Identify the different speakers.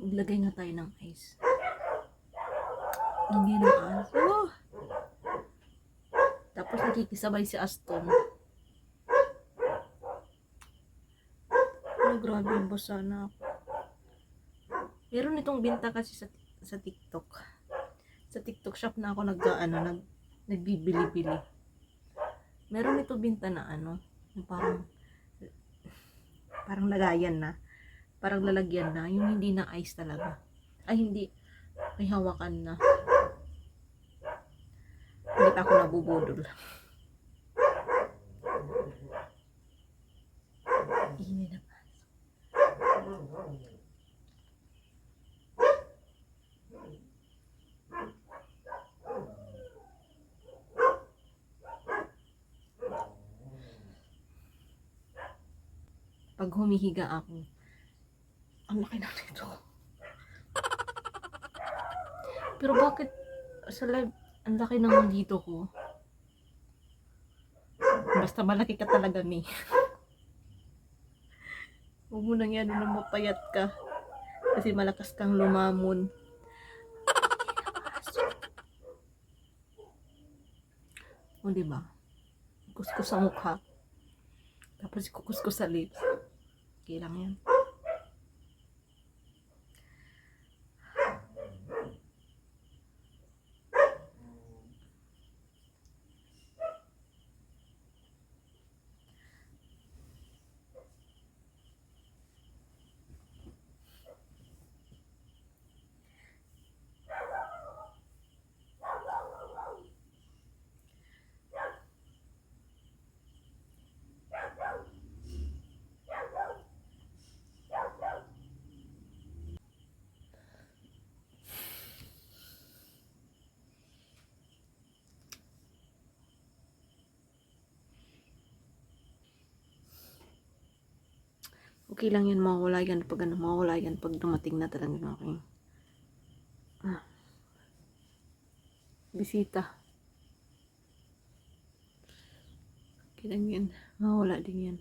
Speaker 1: Maglagay nga tayo ng ice. Hindi ng aso. Tapos nakikisabay si Aston. Ano, grabe yung basa na ako. Meron itong binta kasi sa, sa TikTok. Sa TikTok shop na ako nag, ano, nag, nagbibili-bili. Meron ito binta na ano, yung parang parang lagayan na. Parang lalagyan na. Yung hindi na ice talaga. Ay, hindi. May hawakan na. Hindi pa ako nabubudol. Ini na pa. Pag humihiga ako, ang laki na nito. Pero bakit sa live, ang laki ng dito ko? Basta malaki ka talaga, May. Huwag mo nang yan na mapayat ka. Kasi malakas kang lumamon. O, diba? Kuskus sa mukha. Tapos kukuskus sa lips. Okay lang yan. Okay lang yan, mawawala yan pag ano, mawawala yan pag dumating na talaga ng aking ah, bisita. Okay lang yan, mawawala din yan.